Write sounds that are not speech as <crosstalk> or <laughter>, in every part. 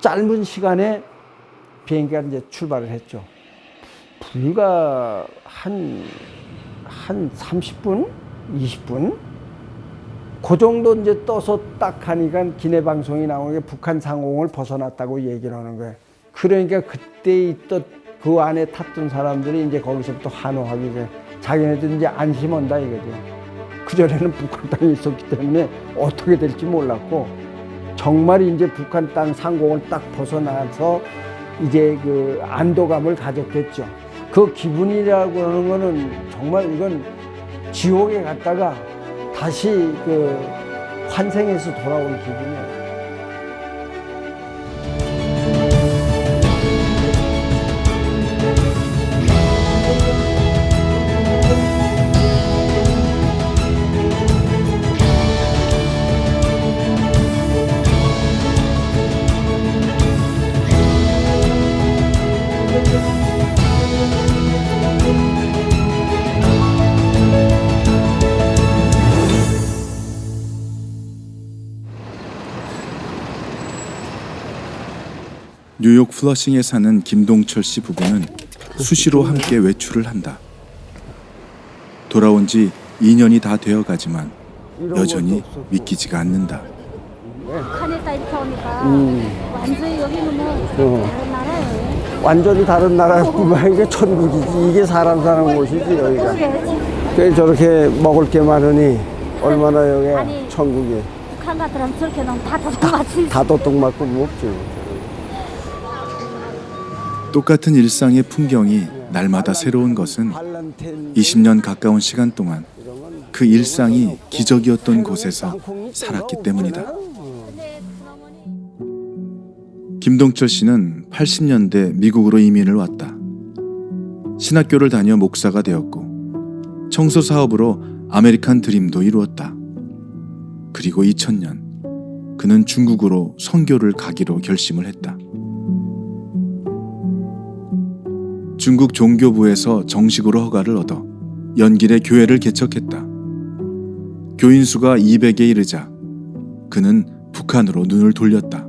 짧은 시간에 비행기가 이제 출발을 했죠. 불과 한, 한 30분? 20분? 그 정도 이제 떠서 딱 하니까 기내 방송이 나오는 게 북한 상공을 벗어났다고 얘기를 하는 거예요. 그러니까 그때 있던 그 안에 탔던 사람들이 이제 거기서부터 환호하기 이제 자기네들 이제 안심 온다 이거죠. 그전에는 북한 땅이 있었기 때문에 어떻게 될지 몰랐고 정말 이제 북한 땅 상공을 딱 벗어나서 이제 그 안도감을 가졌겠죠. 그 기분이라고 하는 거는 정말 이건 지옥에 갔다가 다시 그 환생해서 돌아온 기분이에요. 뉴욕 플러싱에 사는 김동철 씨 부부는 수시로 함께 외출을 한다. 돌아온 지 2년이 다 되어 가지만 여전히 믿기지가 않는다. 북한에 다 이렇게 오니까 음. 완전히 여기는 뭐 어. 다른 나라예요. 완전히 다른 나라구만 이게 천국이지 이게 사람 사는 곳이지 여기가. 그래, 그 저렇게 먹을 게 많으니 얼마나 여기. 천국이 북한 같으면 저렇게 너무 다 다같이 다 도둑 맞고 뭐 없지. 똑같은 일상의 풍경이 날마다 새로운 것은 20년 가까운 시간 동안 그 일상이 기적이었던 곳에서 살았기 때문이다. 김동철 씨는 80년대 미국으로 이민을 왔다. 신학교를 다녀 목사가 되었고 청소 사업으로 아메리칸 드림도 이루었다. 그리고 2000년 그는 중국으로 선교를 가기로 결심을 했다. 중국 종교부에서 정식으로 허가를 얻어 연길에 교회를 개척했다. 교인 수가 200에 이르자 그는 북한으로 눈을 돌렸다.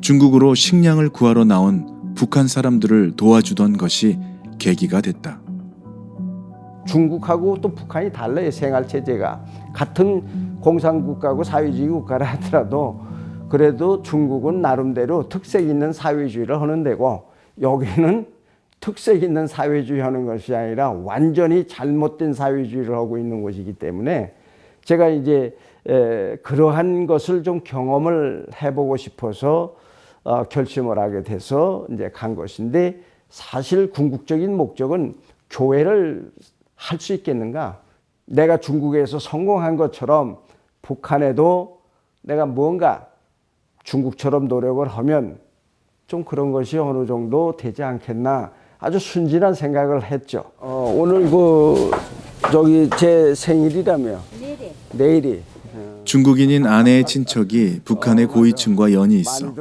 중국으로 식량을 구하러 나온 북한 사람들을 도와주던 것이 계기가 됐다. 중국하고 또 북한이 달라요 생활 체제가 같은 공산국가고 사회주의 국가라 하더라도 그래도 중국은 나름대로 특색 있는 사회주의를 하는 데고 여기는 특색 있는 사회주의 하는 것이 아니라 완전히 잘못된 사회주의를 하고 있는 것이기 때문에 제가 이제 에, 그러한 것을 좀 경험을 해보고 싶어서 어, 결심을 하게 돼서 이제 간 것인데 사실 궁극적인 목적은 교회를 할 수 있겠는가? 내가 중국에서 성공한 것처럼 북한에도 내가 뭔가 중국처럼 노력을 하면 좀 그런 것이 어느 정도 되지 않겠나 아주 순진한 생각을 했죠. 어, 오늘 그 저기 제 생일이라며 내일이 중국인인 아내의 친척이 북한의 고위층과 연이 있어.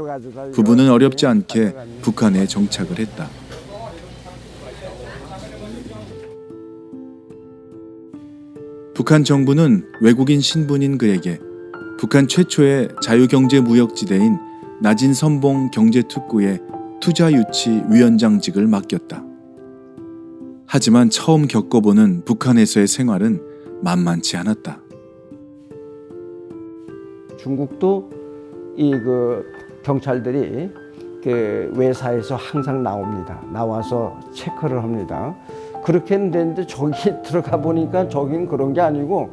부부는 어렵지 않게 북한에 정착을 했다. 북한 정부는 외국인 신분인 그에게 북한 최초의 자유경제 무역지대인 나진 선봉 경제특구의 투자유치 위원장직을 맡겼다. 하지만 처음 겪어보는 북한에서의 생활은 만만치 않았다. 중국도 이 그 경찰들이 그 외사에서 항상 나옵니다. 나와서 체크를 합니다. 그렇게 했는데 저기 <laughs> 들어가 보니까 저긴 그런 게 아니고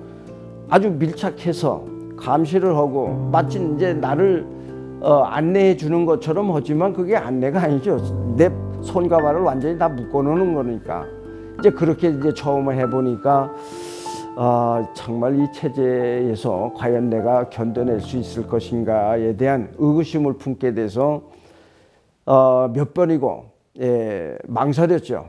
아주 밀착해서 감시를 하고 마치 이제 나를 어, 안내해 주는 것처럼 하지만 그게 안내가 아니죠. 내 손과 발을 완전히 다 묶어 놓는 거니까 이제 그렇게 이제 처음에 해보니까 아, 정말 이 체제에서 과연 내가 견뎌낼 수 있을 것인가에 대한 의구심을 품게 돼서 어, 몇 번이고 예, 망설였죠.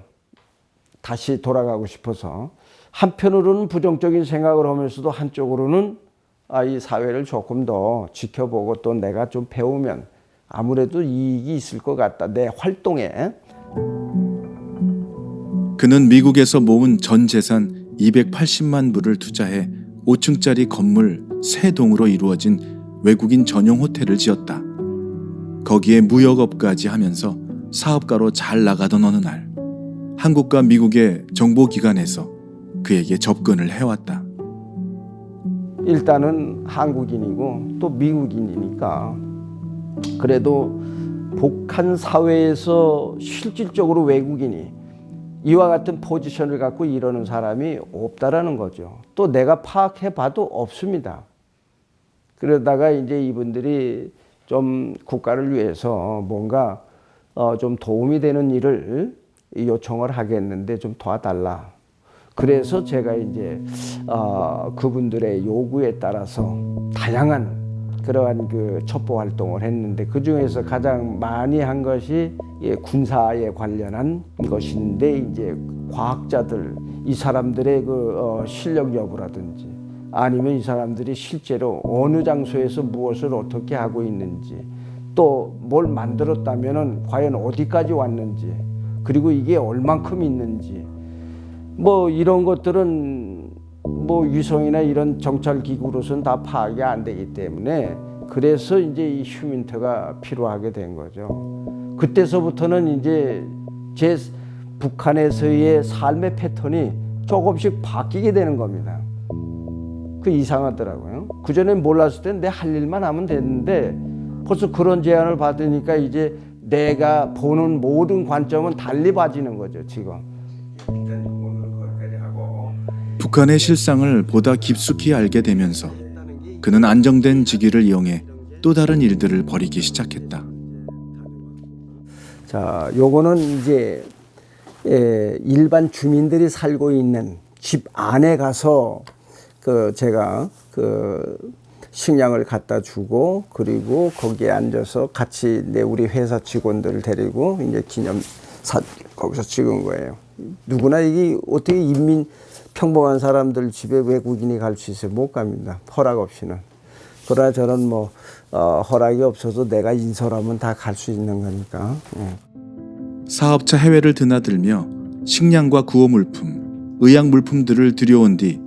다시 돌아가고 싶어서 한편으로는 부정적인 생각을 하면서도 한쪽으로는 아, 이 사회를 조금 더 지켜보고 또 내가 좀 배우면 아무래도 이익이 있을 것 같다. 내 활동에 그는 미국에서 모은 전 재산 280만 불을 투자해 5층짜리 건물 세 동으로 이루어진 외국인 전용 호텔을 지었다. 거기에 무역업까지 하면서 사업가로 잘 나가던 어느 날 한국과 미국의 정보기관에서 그에게 접근을 해왔다. 일단은 한국인이고 또 미국인이니까 그래도 북한 사회에서 실질적으로 외국인이 이와 같은 포지션을 갖고 이러는 사람이 없다라는 거죠. 또 내가 파악해 봐도 없습니다. 그러다가 이제 이분들이 좀 국가를 위해서 뭔가 어, 좀 도움이 되는 일을 요청을 하겠는데 좀 도와달라. 그래서 제가 이제 어, 그분들의 요구에 따라서 다양한 그러한 그 첩보 활동을 했는데 그 중에서 가장 많이 한 것이 예, 군사에 관련한 것인데 이제 과학자들 이 사람들의 그 어, 실력 여부라든지 아니면 이 사람들이 실제로 어느 장소에서 무엇을 어떻게 하고 있는지 또 뭘 만들었다면은 과연 어디까지 왔는지 그리고 이게 얼만큼 있는지 뭐 이런 것들은 뭐 위성이나 이런 정찰 기구로서는 다 파악이 안 되기 때문에 그래서 이제 이 휴민트가 필요하게 된 거죠. 그때서부터는 이제 제 북한에서의 삶의 패턴이 조금씩 바뀌게 되는 겁니다. 그 이상하더라고요. 그 전에 몰랐을 땐 내 할 일만 하면 됐는데 벌써 그런 제안을 받으니까 이제 내가 보는 모든 관점은 달리 봐지는 거죠 지금. 북한의 실상을 보다 깊숙이 알게 되면서 그는 안정된 직위를 이용해 또 다른 일들을 벌이기 시작했다. 자, 요거는 이제 예, 일반 주민들이 살고 있는 집 안에 가서 그 제가 그 식량을 갖다 주고 그리고 거기에 앉아서 같이 내 우리 회사 직원들을 데리고 이제 기념 사 거기서 찍은 거예요. 누구나 이게 어떻게 인민 평범한 사람들 집에 외국인이 갈 수 있어요? 못 갑니다. 허락 없이는. 그러나 저는 뭐 어, 허락이 없어도 내가 인솔하면 다 갈 수 있는 거니까. 예. 사업차 해외를 드나들며 식량과 구호 물품, 의약 물품들을 들여온 뒤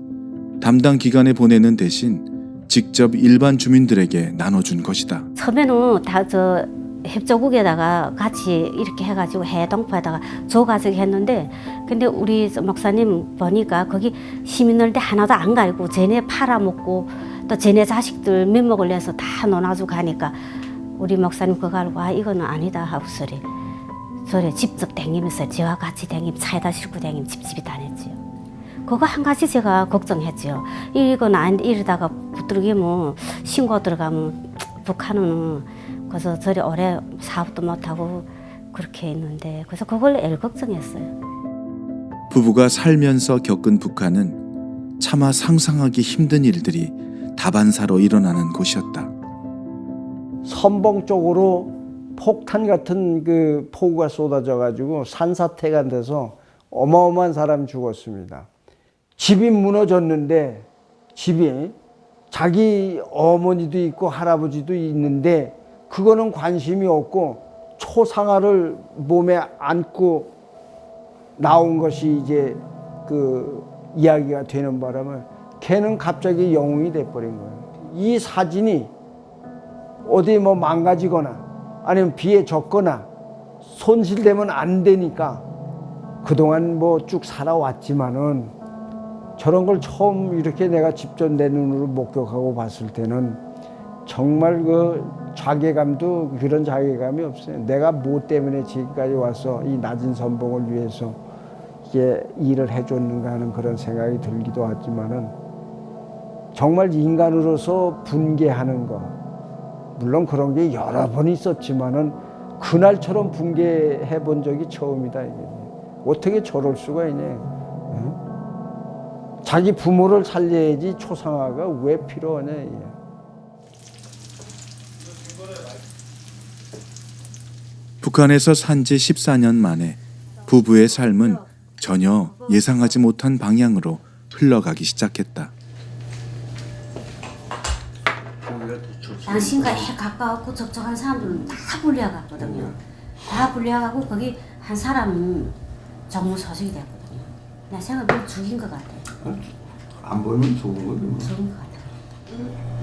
담당 기관에 보내는 대신 직접 일반 주민들에게 나눠준 것이다. 처음에는 다 저 협조국에다가 같이 이렇게 해가지고 해동포에다가 줘가지고 했는데 근데 우리 저 목사님 보니까 거기 시민들한테 하나도 안 가리고 쟤네 팔아먹고 또 쟤네 자식들 면목을 내서 다 논아주고 가니까 우리 목사님 그거 알고 아 이거는 아니다 하고 소리 소리 직접 댕기면서 저와 같이 댕김 차에다 싣고 댕김 집집이 다녔지요. 그거 한 가지 제가 걱정했죠. 이건 아닌데 이러다가 붙들기면 신고 들어가면 북한은 그래서 저리 오래 사업도 못하고 그렇게 했는데 그래서 그걸 애 걱정했어요. 부부가 살면서 겪은 북한은 차마 상상하기 힘든 일들이 다반사로 일어나는 곳이었다. 선봉 쪽으로 폭탄 같은 그 폭우가 쏟아져 가지고 산사태가 돼서 어마어마한 사람 죽었습니다. 집이 무너졌는데 집이 자기 어머니도 있고 할아버지도 있는데 그거는 관심이 없고 초상화를 몸에 안고 나온 것이 이제 그 이야기가 되는 바람에 걔는 갑자기 영웅이 돼버린 거예요. 이 사진이 어디 뭐 망가지거나 아니면 비에 젖거나 손실되면 안 되니까 그동안 뭐 쭉 살아왔지만은 저런 걸 처음 이렇게 내가 직접 내 눈으로 목격하고 봤을 때는 정말 그 자괴감도 그런 자괴감이 없어요. 내가 뭐 때문에 지금까지 와서 이 낮은 선봉을 위해서 이게 일을 해줬는가 하는 그런 생각이 들기도 하지만은 정말 인간으로서 분개하는 거. 물론 그런 게 여러 번 있었지만은 그날처럼 분개해 본 적이 처음이다 이게. 어떻게 저럴 수가 있냐. 응? 자기 부모를 살려야지 초상화가 왜 필요하냐. 이게. 북한에서 산 지 14년 만에 부부의 삶은 전혀 예상하지 못한 방향으로 흘러가기 시작했다. 당신과 해 가까웠고 접촉한 사람들은 다 불려갔거든요. 다 불려가고 거기 한 사람은 정무 소식이 됐거든요. 내 생각에 죽인 것 같아요. 안 보이면 좋은 거죠. 죽은 것 같아요.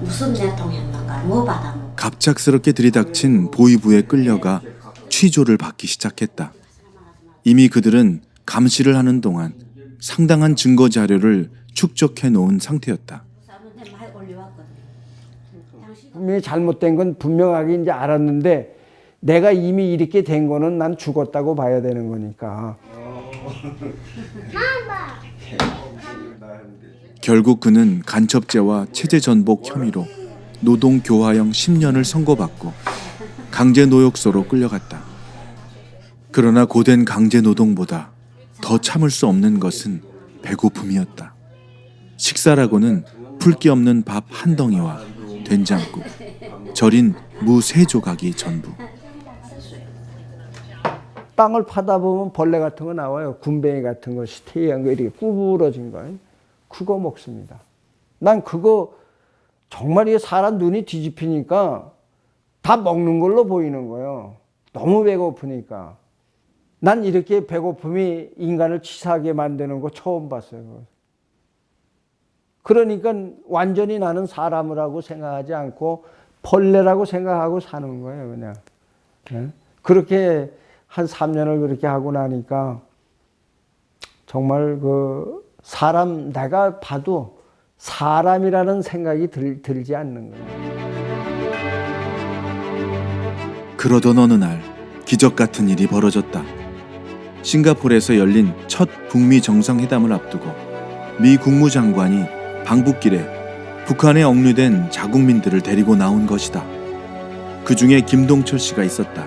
무슨 내통했는가 뭐 받아먹 갑작스럽게 들이닥친 보위부에 끌려가 취조를 받기 시작했다. 이미 그들은 감시를 하는 동안 상당한 증거 자료를 축적해 놓은 상태였다. 분명히 잘못된 건 분명하게 이제 알았는데 내가 이미 이렇게 된 거는 난 죽었다고 봐야 되는 거니까. 결국 그는 간첩죄와 체제 전복 혐의로 노동 교화형 10년을 선고받고 강제 노역소로 끌려갔다. 그러나 고된 강제 노동보다 더 참을 수 없는 것은 배고픔이었다. 식사라고는 풀기 없는 밥 한 덩이와 된장국, 절인 무 세 조각이 전부. 땅을 파다 보면 벌레 같은 거 나와요. 군뱅이 같은 거, 스테이한 거 이렇게 구부러진 거. 그거 먹습니다. 난 그거 정말 이게 사람 눈이 뒤집히니까 다 먹는 걸로 보이는 거예요. 너무 배고프니까. 난 이렇게 배고픔이 인간을 치사하게 만드는 거 처음 봤어요. 그러니까 완전히 나는 사람이라고 생각하지 않고 벌레라고 생각하고 사는 거예요, 그냥. 예? 그렇게 한 3년을 그렇게 하고 나니까 정말 그 사람 내가 봐도 사람이라는 생각이 들, 들지 않는 거예요. 그러던 어느 날 기적 같은 일이 벌어졌다. 싱가포르에서 열린 첫 북미 정상회담을 앞두고 미 국무장관이 방북길에 북한에 억류된 자국민들을 데리고 나온 것이다. 그 중에 김동철 씨가 있었다.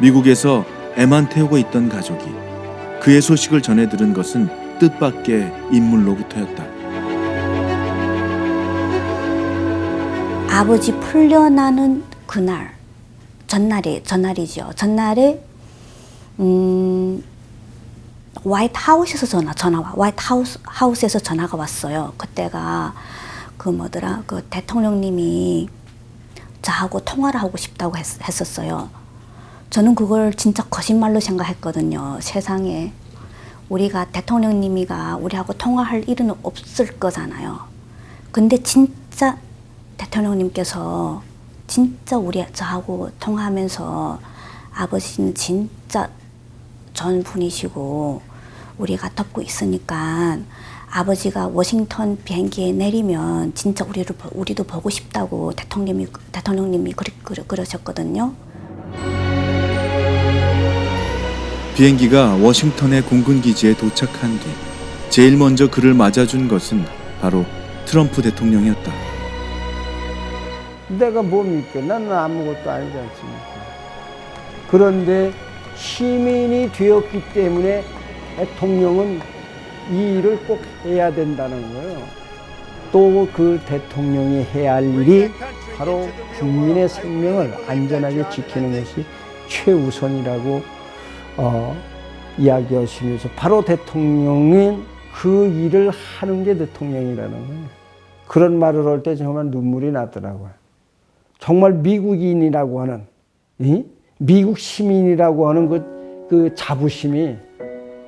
미국에서 애만 태우고 있던 가족이 그의 소식을 전해 들은 것은 뜻밖의 인물로부터였다. 아버지 풀려나는 그날 전날이 전날이죠. 전날에 음 화이트 하우스에서 전화 전화 와 화이트 하우스 하우스에서 전화가 왔어요. 그때가 그 뭐더라 그 대통령님이 저하고 통화를 하고 싶다고 했, 했었어요. 저는 그걸 진짜 거짓말로 생각했거든요. 세상에 우리가 대통령님이가 우리하고 통화할 일은 없을 거잖아요. 근데 진짜 대통령님께서 진짜 우리 저하고 통화하면서 아버지는 진짜 전 분이시고 우리가 덮고 있으니까 아버지가 워싱턴 비행기에 내리면 진짜 우리를 보- 우리도 보고 싶다고 대통령님이 대통령님이 그러, 그러, 그러셨거든요. 비행기가 워싱턴의 공군 기지에 도착한 뒤 제일 먼저 그를 맞아준 것은 바로 트럼프 대통령이었다. 내가 뭡니까? 나는 아무것도 아니지 않습니까? 그런데 시민이 되었기 때문에 대통령은 이 일을 꼭 해야 된다는 거예요. 또 그 대통령이 해야 할 일이 바로 국민의 생명을 안전하게 지키는 것이 최우선이라고 어, 이야기하시면서 바로 대통령은 그 일을 하는 게 대통령이라는 거예요. 그런 말을 할 때 정말 눈물이 나더라고요. 정말 미국인이라고 하는 이? 미국 시민이라고 하는 그, 그 자부심이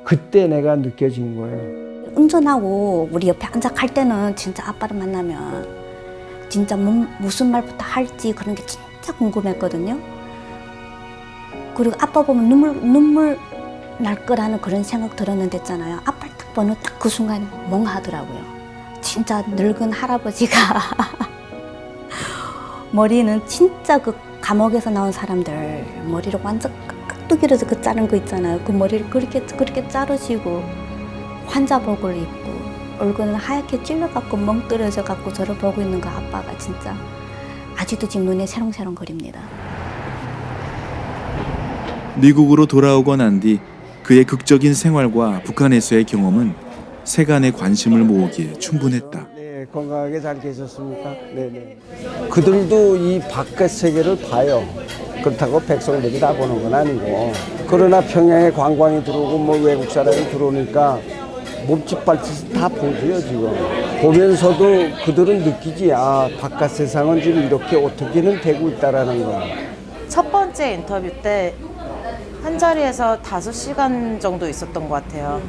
그때 내가 느껴진 거예요. 운전하고 우리 옆에 앉아 갈 때는 진짜 아빠를 만나면 진짜 뭐- 무슨 말부터 할지 그런 게 진짜 궁금했거든요. 그리고 아빠 보면 눈물 눈물 날 거라는 그런 생각 들었는데 있잖아요. 아빠를 딱 보는 딱 그 순간 멍하더라고요. 진짜 늙은 할아버지가 <laughs> 머리는 진짜 그 감옥에서 나온 사람들 머리를 완전 깍두기로 그 자른 거 있잖아요. 그 머리를 그렇게 그렇게 자르시고 환자복을 입고 얼굴은 하얗게 찔러갖고 멍 떨어져 갖고 저를 보고 있는 그 아빠가 진짜 아직도 지금 눈에 새롱새롱 거립니다. 미국으로 돌아오고 난 뒤 그의 극적인 생활과 북한에서의 경험은 세간의 관심을 모으기에 충분했다. 네, 건강하게 잘 계셨습니까? 네, 네. 그들도 이 바깥 세계를 봐요. 그렇다고 백성들이 다 보는 건 아니고. 그러나 평양에 관광이 들어오고 뭐 외국 사람이 들어오니까 몸집 발짓 다 보고요, 지금. 보면서도 그들은 느끼지, 아, 바깥 세상은 지금 이렇게 어떻게는 되고 있다라는 거. 첫 번째 인터뷰 때 한 자리에서 다섯 시간 정도 있었던 것 같아요.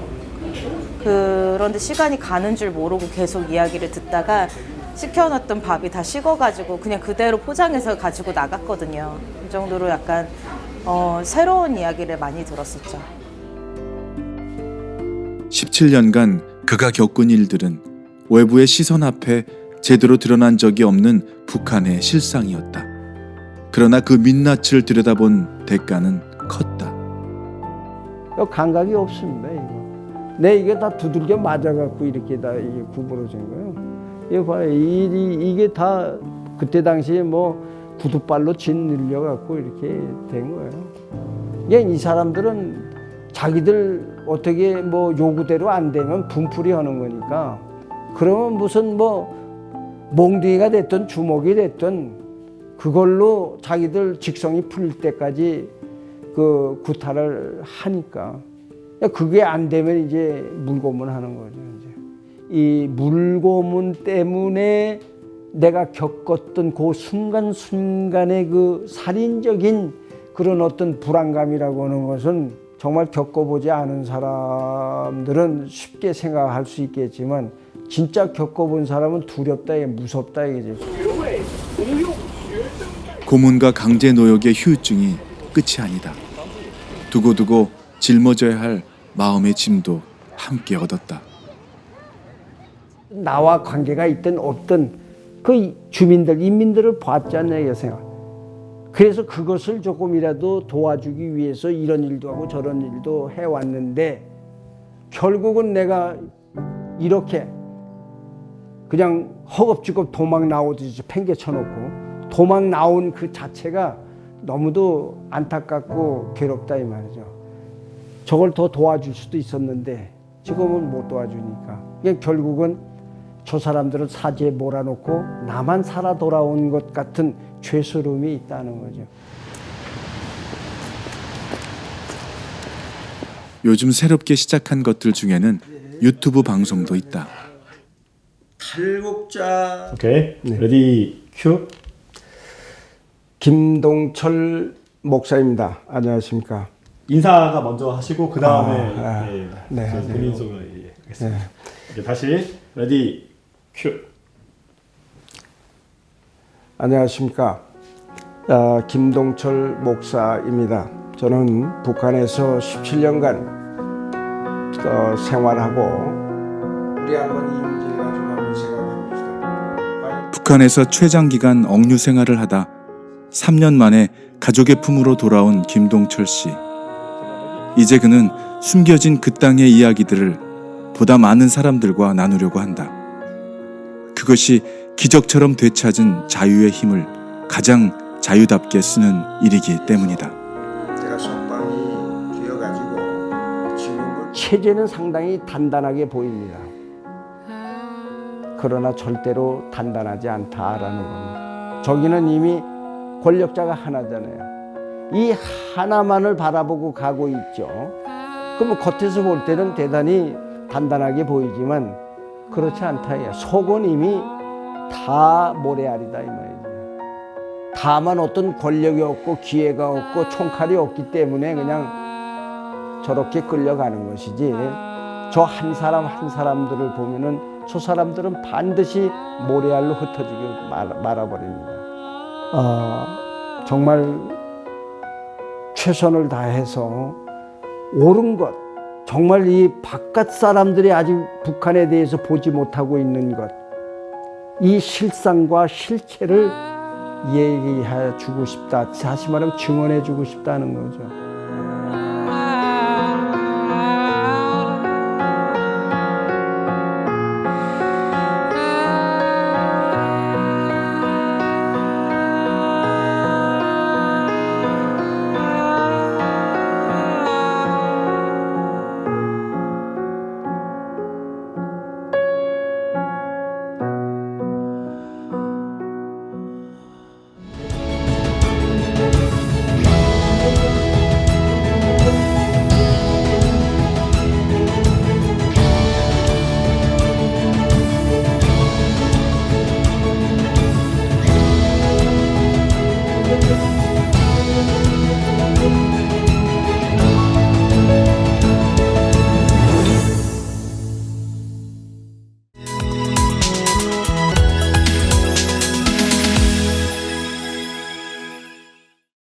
그런데 시간이 가는 줄 모르고 계속 이야기를 듣다가 시켜놨던 밥이 다 식어가지고 그냥 그대로 포장해서 가지고 나갔거든요. 이 정도로 약간 어, 새로운 이야기를 많이 들었었죠. 17년간 그가 겪은 일들은 외부의 시선 앞에 제대로 드러난 적이 없는 북한의 실상이었다. 그러나 그 민낯을 들여다본 대가는 컸다. 감각이 없습니다. 이거. 내 이게 다 두들겨 맞아갖고 이렇게 다 이게 구부러진 거예요. 이거 봐요. 이, 이, 이게 다 그때 당시에 뭐 구두발로 진 늘려갖고 이렇게 된 거예요. 이게 이 사람들은 자기들 어떻게 뭐 요구대로 안 되면 분풀이 하는 거니까 그러면 무슨 뭐 몽둥이가 됐든 주먹이 됐든 그걸로 자기들 직성이 풀릴 때까지 그 구타를 하니까 그게 안 되면 이제 물고문 하는 거죠. 이제 이 물고문 때문에 내가 겪었던 그 순간 순간의 그 살인적인 그런 어떤 불안감이라고 하는 것은 정말 겪어보지 않은 사람들은 쉽게 생각할 수 있겠지만 진짜 겪어본 사람은 두렵다, 무섭다 이게 고문과 강제 노역의 후유증이 끝이 아니다. 두고두고 짊어져야 할 마음의 짐도 함께 얻었다. 나와 관계가 있든 없든 그 주민들, 인민들을 이 생각. 그래서 그것을 조금이라도 도와주기 위해서 이런 일도 하고 저런 일도 해왔는데 결국은 내가 이렇게 그냥 허겁지겁 도망 나오듯이 팽개 쳐 놓고 도망 나온 그 자체가 너무도 안타깝고 괴롭다 이 말이죠. 저걸 더 도와줄 수도 있었는데 지금은 못 도와주니까 그냥 결국은 저 사람들은 사지에 몰아놓고 나만 살아 돌아온 것 같은 죄스러움이 있다는 거죠. 요즘 새롭게 시작한 것들 중에는 유튜브 방송도 있다. 탈북자 오케이. 레디 큐. 김동철 목사입니다. 안녕하십니까? 인사가 먼저 하시고 그 다음에 아, 아, 예, 네, 저 네. 본인 소개를 예, 하겠습니다. 오케이, 다시 레디 큐. 안녕하십니까? 아, 김동철 목사입니다. 저는 북한에서 17년간 어, 생활하고 우리 한번 이 문제를 가지고 한번 생각해 봅시다. 북한에서 최장기간 억류 생활을 하다 3년 만에 가족의 품으로 돌아온 김동철 씨. 이제 그는 숨겨진 그 땅의 이야기들을 보다 많은 사람들과 나누려고 한다. 그것이 기적처럼 되찾은 자유의 힘을 가장 자유답게 쓰는 일이기 때문이다. 체제는 상당히 단단하게 보입니다. 그러나 절대로 단단하지 않다라는 겁니다. 저기는 이미 권력자가 하나잖아요. 이 하나만을 바라보고 가고 있죠. 그러면 겉에서 볼 때는 대단히 단단하게 보이지만 그렇지 않다. 속은 이미 다 모래알이다 이 말이죠. 다만 어떤 권력이 없고 기회가 없고 총칼이 없기 때문에 그냥 저렇게 끌려가는 것이지 저 한 사람 한 사람들을 보면은 저 사람들은 반드시 모래알로 흩어지게 말, 말아버립니다. 어, 정말 최선을 다해서 옳은 것, 정말 이 바깥 사람들이 아직 북한에 대해서 보지 못하고 있는 것, 이 실상과 실체를 얘기해 주고 싶다. 다시 말하면 증언해 주고 싶다는 거죠.